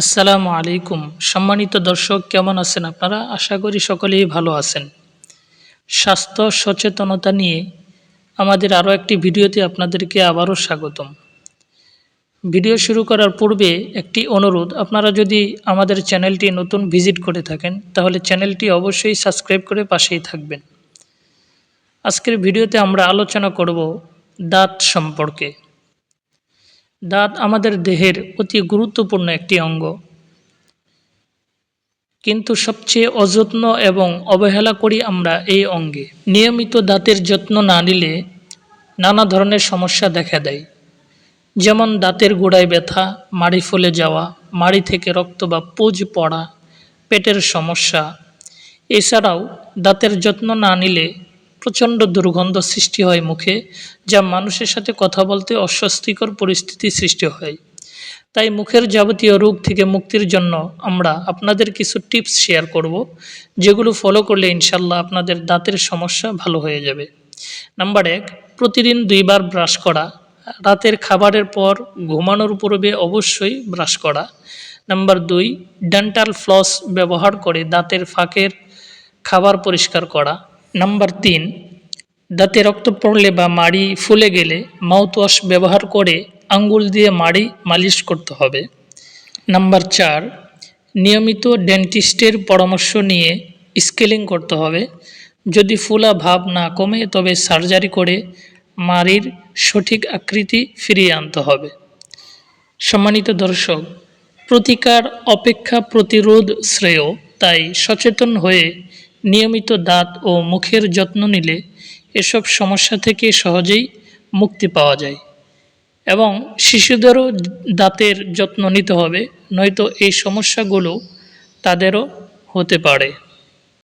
আসসালামু আলাইকুম। সম্মানিত দর্শক, কেমন আছেন আপনারা? আশা করি সকলেই ভালো আছেন। স্বাস্থ্য সচেতনতা নিয়ে আমাদের আরও একটি ভিডিওতে আপনাদেরকে আবারও স্বাগতম। ভিডিও শুরু করার পূর্বে একটি অনুরোধ, আপনারা যদি আমাদের চ্যানেলটি নতুন ভিজিট করে থাকেন, তাহলে চ্যানেলটি অবশ্যই সাবস্ক্রাইব করে পাশেই থাকবেন। আজকের ভিডিওতে আমরা আলোচনা করব দাঁত সম্পর্কে। দাঁত আমাদের দেহের অতি গুরুত্বপূর্ণ একটি অঙ্গ। কিন্তু সবচেয়ে অযত্ন এবং অবহেলা করি আমরা এই অঙ্গে। নিয়মিত দাঁতের যত্ন না নিলে নানা ধরনের সমস্যা দেখা দেয়। যেমন দাঁতের গোড়ায় ব্যথা, মাড়ি ফুলে যাওয়া, মাড়ি থেকে রক্ত বা পুজ পড়া, পেটের সমস্যা। এছাড়াও দাঁতের যত্ন না নিলে প্রচণ্ড দুর্গন্ধ সৃষ্টি হয় মুখে, যা মানুষের সাথে কথা বলতে অস্বস্তিকর পরিস্থিতি সৃষ্টি হয়। তাই মুখের যাবতীয় রোগ থেকে মুক্তির জন্য আমরা আপনাদের কিছু টিপস শেয়ার করব, যেগুলো ফলো করলে ইনশাল্লাহ আপনাদের দাঁতের সমস্যা ভালো হয়ে যাবে। নাম্বার এক, প্রতিদিন দুইবার ব্রাশ করা। রাতের খাবারের পর ঘুমানোর পূর্বে অবশ্যই ব্রাশ করা। নাম্বার দুই, ডেন্টাল ফ্লস ব্যবহার করে দাঁতের ফাঁকের খাবার পরিষ্কার করা। নাম্বার তিন, দাঁতে রক্ত পড়লে বা মাড়ি ফুলে গেলে মাউথওয়াশ ব্যবহার করে আঙ্গুল দিয়ে মাড়ি মালিশ করতে হবে। নাম্বার চার, নিয়মিত ডেন্টিস্টের পরামর্শ নিয়ে স্কেলিং করতে হবে। যদি ফুলা ভাব না কমে, তবে সার্জারি করে মাড়ির সঠিক আকৃতি ফিরিয়ে আনতে হবে। সম্মানিত দর্শক, প্রতিকার অপেক্ষা প্রতিরোধ শ্রেয়, তাই সচেতন হয়ে নিয়মিত দাঁত ও মুখের যত্ন নিলে এসব সমস্যা থেকে সহজেই মুক্তি পাওয়া যায়। এবং শিশুদেরও দাঁতের যত্ন নিতে হবে, নয়তো এই সমস্যাগুলো তাদেরও হতে পারে।